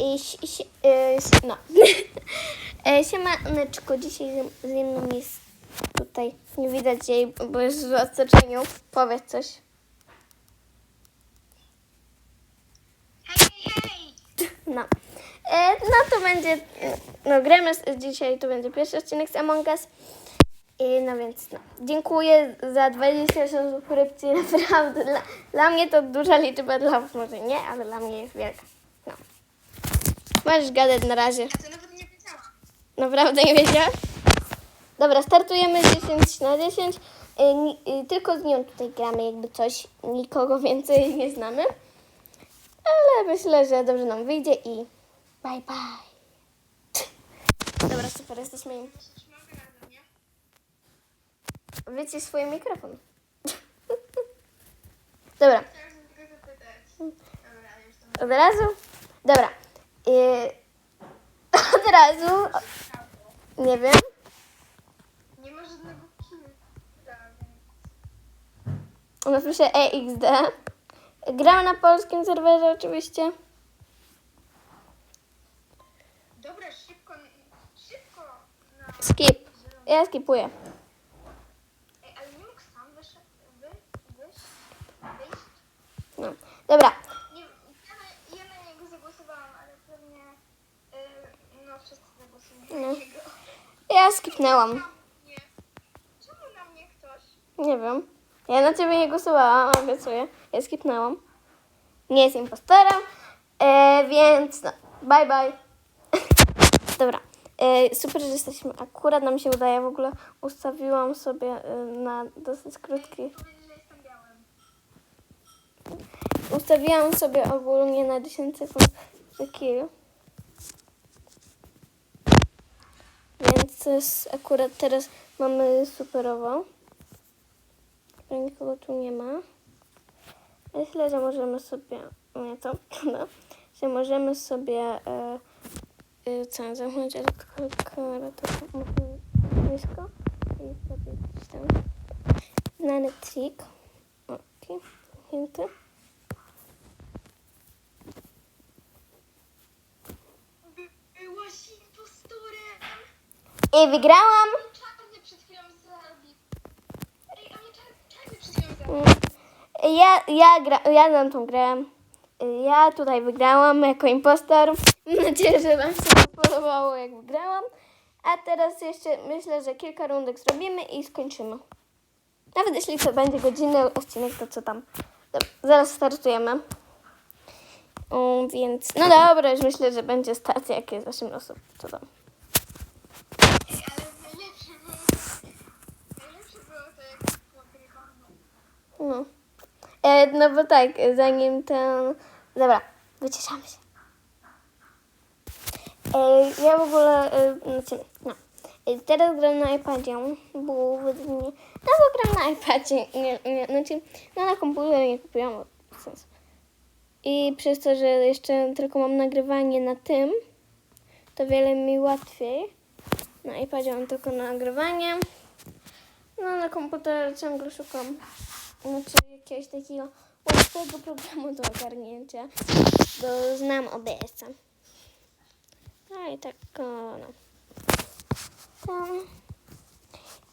I, si- si- no. E, Siemaneczko, dzisiaj ze- ze mną jest tutaj, nie widać jej, bo jest w otoczeniu. Powiedz coś. Hej, hej, hej! No. E, no to będzie, no gramy z, dzisiaj, to będzie pierwszy odcinek z Among Us. I no więc no. Dziękuję za 28 subskrypcji, naprawdę. Dla, dla mnie to duża liczba, dla was może nie, ale dla mnie jest wielka. No. Możesz gadać na razie. Ja to nawet nie wiedziałam. Naprawdę nie wiedziałam? Dobra, startujemy 10 na 10. Y, y, Tylko z nią tutaj gramy jakby coś. Nikogo więcej nie znamy. Ale myślę, że dobrze nam wyjdzie i bye bye. Dobra, super, jesteśmy. Wycisz swój mikrofon. Dobra, od razu? Dobra. Y, Od razu, nie wiem. Nie ma żadnego więc... No pisze EXD. Gram na polskim serwerze oczywiście. Dobra, szybko, szybko! No. Skip. Ja skipuję. Ej, ale nie mógł sam wyszedł, wy, wyjść? No. Dobra. Nie, ja, na, ja na niego zagłosowałam, ale pewnie, wszyscy No. Ja skipnęłam. Nie. Czemu na mnie ktoś? Nie wiem. Ja na ciebie nie głosowałam, obiecuję. Ja skipnęłam. Nie jest impostorem, e, więc no. Bye bye. Dobra. E, super, że jesteśmy. Akurat nam się udaje. W ogóle ustawiłam sobie e, na dosyć krótki. Ustawiłam sobie ogólnie na 10 sekund za kill. Więc to jest akurat teraz mamy superowo. Że nikogo tu nie ma. Myślę, że możemy sobie. Nie to, no, że możemy sobie. E, e, co, zamknąć elektrokarę blisko i sobie gdzieś tam. Znany trik. Okej. Byłaś impostorem! I wygrałam. Przed chwilą. Ej, a mnie przed chwilą. Ja, ja, gra, ja znam tą grę. Ja tutaj wygrałam jako impostor. Mam nadzieję, że Wam się podobało, jak wygrałam. A teraz jeszcze myślę, że kilka rundek zrobimy i skończymy. Nawet jeśli to będzie godzinny odcinek, to co tam. Dobra, zaraz startujemy. Um, więc, no dobra, już myślę, że będzie stacja, jak jest 8 osób. Co tam? No. E, no bo tak, zanim ten... Dobra, wyciszamy się. E, ja w ogóle... E, znaczy, no. E, teraz gram na iPadzie, bo. No bo gram na iPadzie, nie, nie, znaczy, no na komputerze nie kupiłam, bez sensu. I przez to, że jeszcze tylko mam nagrywanie na tym, to wiele mi łatwiej. Na iPadzie mam tylko nagrywanie. No na komputerze ciągle szukam znaczy jakiegoś takiego łatwego programu do ogarnięcia. Bo znam OBS-a. No i tak, no.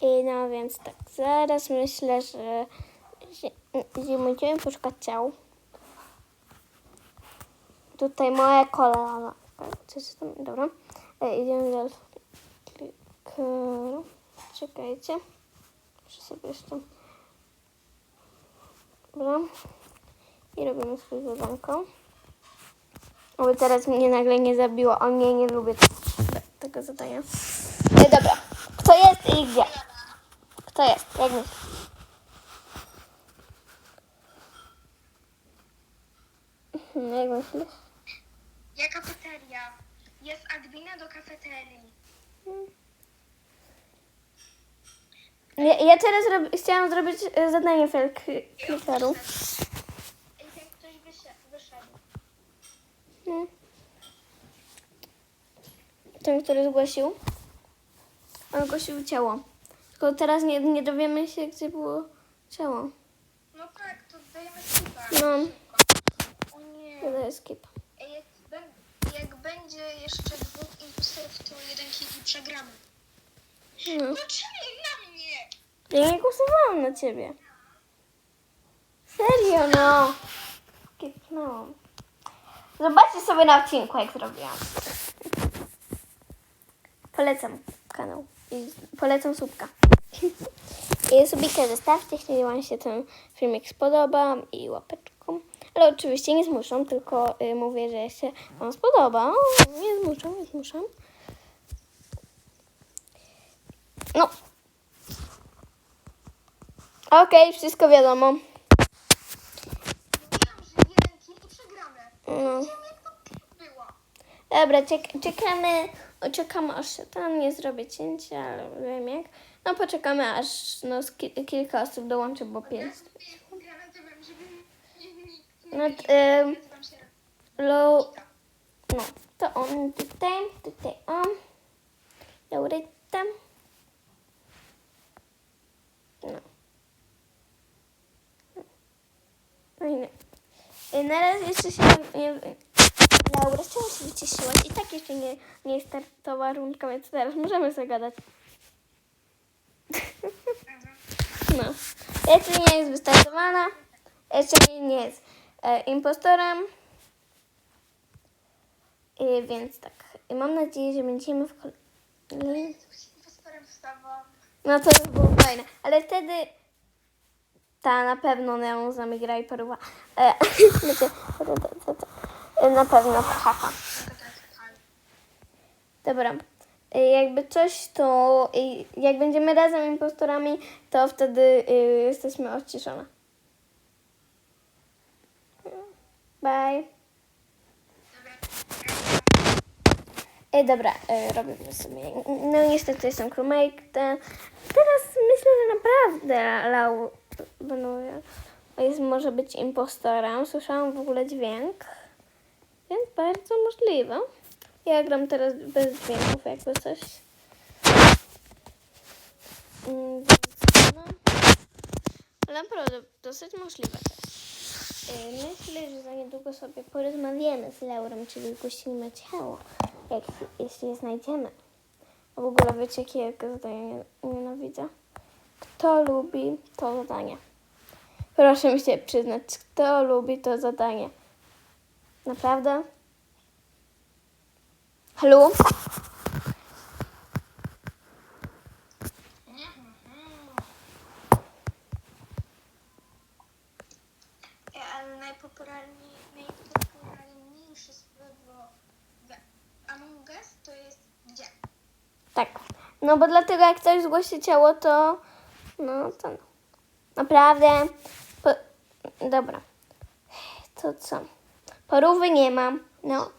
I no więc tak, zaraz myślę, że, że, że będziemy poszukać ciał. Tutaj moja kolana. Coś tam, dobra. E, idziemy dalej. Czekajcie. Muszę sobie jeszcze... Dobra. I robimy swoje zadanko. Oby teraz mnie nagle nie zabiło. O nie, nie lubię te- tego zadania. E, dobra. Kto jest i gdzie? Kto jest? Jak myślisz? Mhm, Jak myślisz? Ja kafeteria. Jest admina do kafeterii. Ja, ja teraz rob, chciałam zrobić e, zadanie. Ej, ten ktoś wyszedł. Hmm. Ten, który zgłosił. On zgłosił ciało. Tylko teraz nie, nie dowiemy się, gdzie było ciało. No tak, to dajemy skipa. No, O nie. to jest skip. Ej, jak, jak jeszcze dwóch impostorów, to jeden i przegramy. No. No na mnie? Ja nie głosowałam na ciebie. Serio, no. Kipnąłam. Zobaczcie sobie na odcinku, jak zrobiłam. Polecam kanał. I polecam słupka. I subika zostawcie, jeśli wam się ten filmik spodoba i łapeczką. Ale oczywiście nie zmuszam, tylko y, mówię, że się wam spodoba. O, nie zmuszam, nie zmuszam. No, Okej, wszystko wiadomo. No. Wiem jak to było. Dobra, czek- czekamy, czekamy aż się tam nie zrobię cięcia, ale wiem jak. No poczekamy aż no, ki- kilka osób dołączy, bo pięć. No, się Low, no, to on tutaj, tutaj on, Lauryta. No. No i nie. Y, Na razie jeszcze się nie... nie Laura, czemu się wycieszyłaś? I tak jeszcze nie, nie startowała rundka, więc teraz możemy zagadać. No. Jeszcze nie jest wystartowana. Jeszcze nie, jest e, impostorem. E, więc tak. I mam nadzieję, że będziemy w kolejnym... No to by było fajne. Ale wtedy ta na pewno Neon z nami gra i paruwa. E, na pewno haha. Dobra. E, Jakby coś, to jak będziemy razem impostorami, to wtedy e, jesteśmy odciszone. Bye. E, dobra, e, robimy sobie. No niestety jestem crewmate'em. Teraz myślę, że naprawdę Lau będą, jest, może być impostorem. Słyszałam w ogóle dźwięk, więc bardzo możliwe. Ja gram teraz bez dźwięków, jakby coś. Mm, Więc, no. Ale naprawdę dosyć możliwe też. E, Myślę, że za niedługo sobie porozmawiamy z Laurą, czyli zgłosimy ciało, jak, jeśli je znajdziemy. A w ogóle wiecie, jakie zadanie nie- nienawidzę? Kto lubi to zadanie? Proszę mi się przyznać, kto lubi to zadanie? Naprawdę? Halo? Najpopularniejsze słowo Among Us to jest gdzie? Tak. No bo dlatego jak ktoś zgłosi ciało, to no to no. Naprawdę. Po... Dobra. To co? Porówy nie mam. No.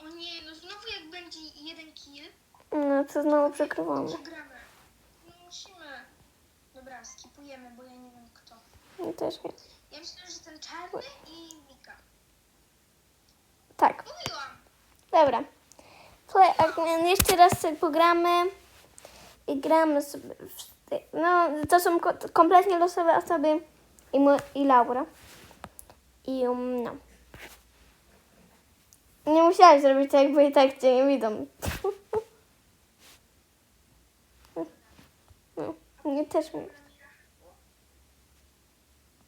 O nie, no znowu jak będzie jeden kill, No to znowu przekrywamy. przegramy. No musimy. Dobra, skipujemy, bo ja nie wiem kto. No też nie. Ja myślę, że ten czarny i Mika. Tak. Mówiłam. Dobra. Play, jeszcze raz sobie pogramy i gramy sobie. w- No, to są ko- kompletnie losowe osoby i, mo- i Laura. I um, no. Nie musiałam zrobić tak, bo i tak cię nie widzą. No, nie też mnie.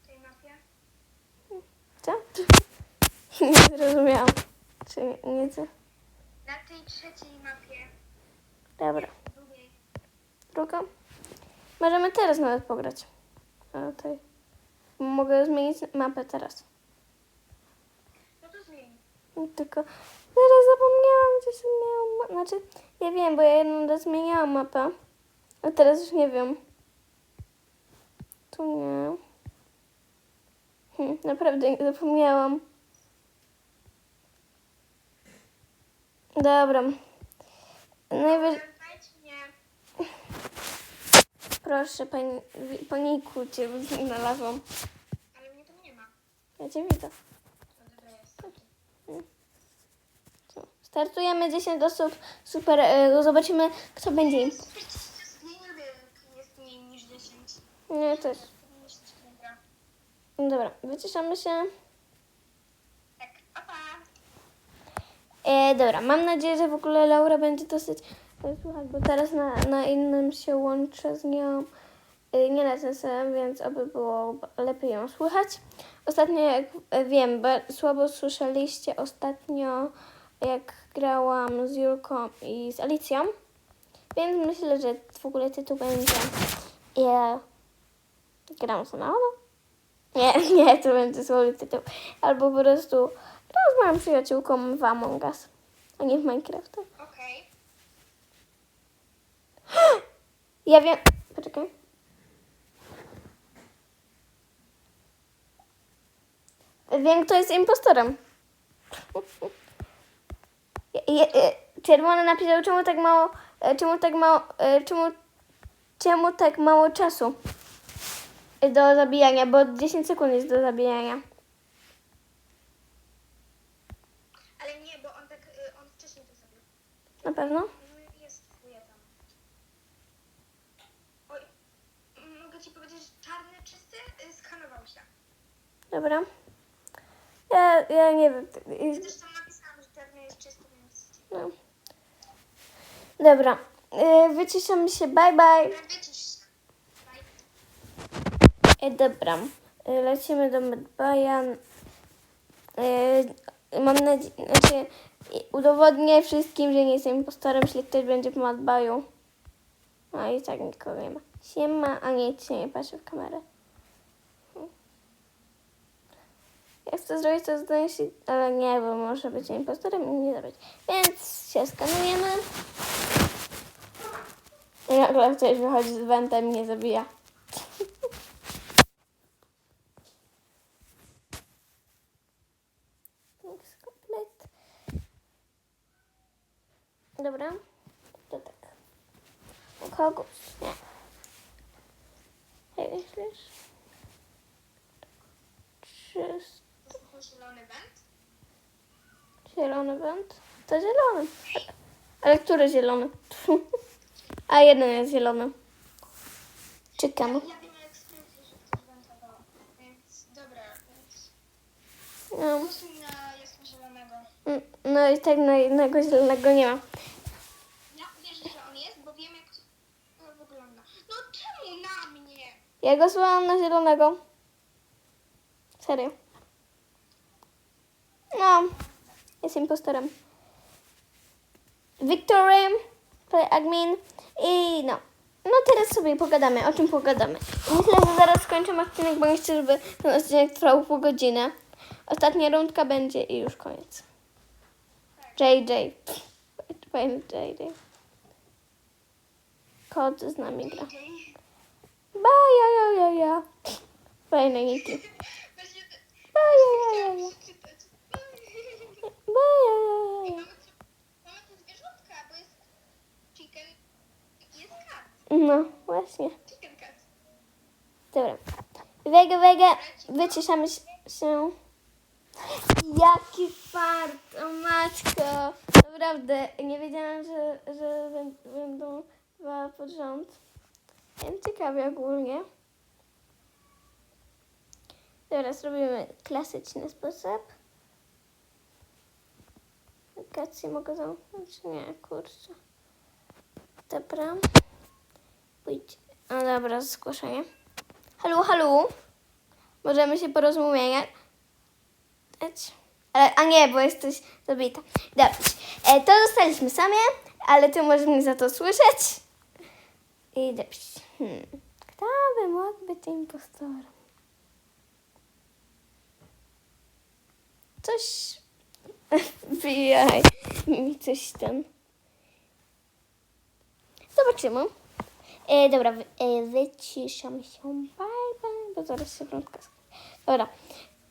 tej mapie. Co? Nie zrozumiałam. Czy nie, nie co? Na tej trzeciej mapie. Dobra. Druga. Możemy teraz nawet pograć. A tutaj. Mogę zmienić mapę teraz. No to zmień. Tylko zaraz zapomniałam, gdzie się miałam. Znaczy, ja wiem, bo ja jedną raz zmieniałam mapę. A teraz już nie wiem. Tu nie. Hm, naprawdę nie zapomniałam. Dobra. Najwyżej. Znajdź mnie. Proszę, pani, paniku cię znalazłam. Ale mnie tam nie ma. Ja cię widzę. Co? Startujemy 10 osób. Super. e, Zobaczymy, kto będzie. im. Nie lubię, jak jest mniej niż 10. Nie, też. Dobra, wyciszamy się. Tak, opa. E, E, dobra, mam nadzieję, że w ogóle Laura będzie dosyć słuchać, bo teraz na, na innym się łączę z nią. E, nie na ten sam, więc aby było lepiej ją słychać. Ostatnio, jak e, wiem, bo słabo słyszeliście ostatnio, jak grałam z Julką i z Alicją. Więc myślę, że w ogóle tytuł będzie Ja gram z Naono. Nie, nie, to będzie słowy tytuł. Albo po prostu gram z moją przyjaciółką w Among Us, a nie w Minecrafta. Okej. Ja wiem... Poczekaj. Wiem, kto jest impostorem. Je- Czerwony napisał, czemu tak mało... e, Czemu tak mało... e, Czemu... Czemu tak mało czasu do zabijania, bo 10 sekund jest do zabijania. Ale nie, bo on tak, on wcześniej to zrobił. Na pewno? No jest chuje tam. Oj, m- mogę ci powiedzieć, że czarny, czysty y, skanował się. Dobra. Ja, ja nie wiem. Zresztą napisałam, że czarny jest czysty, więc... No. Dobra. E, Wyciszam się. Bye, bye. Wycisz się. Bye. E, dobra, e, lecimy do Medbajan. E, mam nadzieję, znaczy i udowodnię wszystkim, że nie jestem impostorem, jeśli ktoś będzie w Medbaju. No i tak nikogo nie ma. Siema, a nic się nie patrzy w kamerę. Hmm. Jak chcę zrobić to zdaje się, ale nie, bo może być impostorem i nie zabrać. Więc się skanujemy. Nagle ktoś wychodzi z wentem i mnie zabija. Dobra, to tak. Kogus, nie. Hej, myślisz? Czyst, To był zielony węd? zielony węd? To zielony. Ale który zielony? A jeden jest zielony. Czekam. Ja wiem jak sprawdzić, że ktoś wentował. Więc dobra, więc... No, Głosuj na jasno zielonego. No i tak na jednego zielonego nie ma. Ja wierzę, że on jest, bo wiem jak to wygląda. No czemu na mnie? Ja głosowałam na zielonego. Serio. No, jest impostorem. Victorem, admin i no. No teraz sobie pogadamy, o czym pogadamy. Myślę, że zaraz skończymy odcinek, bo nie chcę, żeby ten odcinek trwał pół godziny. Ostatnia rundka będzie i już koniec. JJ. Fajny JJ. Kod z nami gra. Baja, ja, ja, ja. Fajne niki. Baja, ja, ja, ja. Baja, ja, ja, ja. No, właśnie. Dobra. Wege, wege, wyciszamy się-. Jaki fart, o matko. Naprawdę, nie wiedziałam, że, że bę- będą dwa pod rząd. Więc ciekawie ogólnie. Dobra, zrobimy klasyczny sposób. Aplikację mogę zamknąć? Nie, kurczę. Dobra. Pójdź. A dobra, zgłoszenie. Halo, halo. Możemy się porozmawiać. Ale, a nie, bo jesteś zabita. Dobrze. E, to zostaliśmy sami, ale ty możesz mnie za to słyszeć. I dobrze. Hmm. Kto by mógł być impostorem? Coś... Wbijaj mi coś tam. Zobaczymy. E, dobra, e, wyciszam się. Bye, bye, bo zaraz się skończy. Dobra.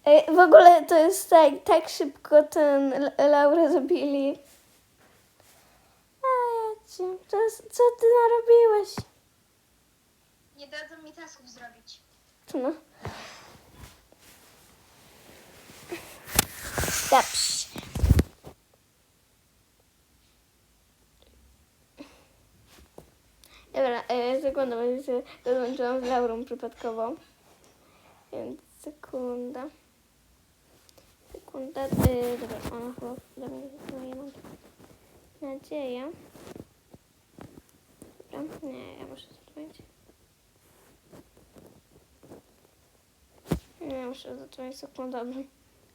E, w ogóle to jest tak, tak szybko ten Laurę zabili. A ja cię, co, co ty narobiłeś? Nie dadzą mi tasków zrobić. No? Dobrze. Dobra, e, sekunda, bo się rozłączyłam z Laurą przypadkowo. Więc sekunda. Sekunda. E, dobra, ona chyba do mnie no, nie ma. nadzieję. Dobra, nie, ja muszę zadzwonić. Nie, muszę zadzwonić z okno dobrze.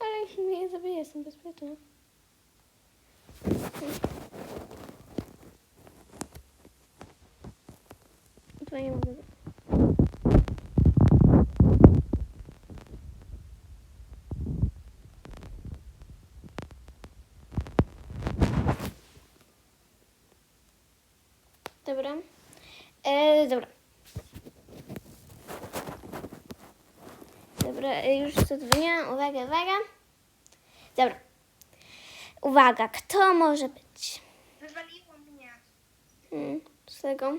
Ale ich nie zabiję, jestem bezpieczna. Dzwonię mówię. Dobra. E, dobra. Dobra, e, już zadzwoniłam. Uwaga, uwaga. Dobra. Uwaga, kto może być? Wywaliło mnie. Hmm, z tego.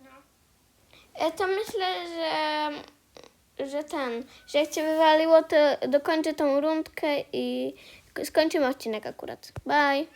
No. E, to myślę, że, że ten, że jak cię wywaliło, to dokończę tą rundkę i skończymy odcinek akurat. Bye,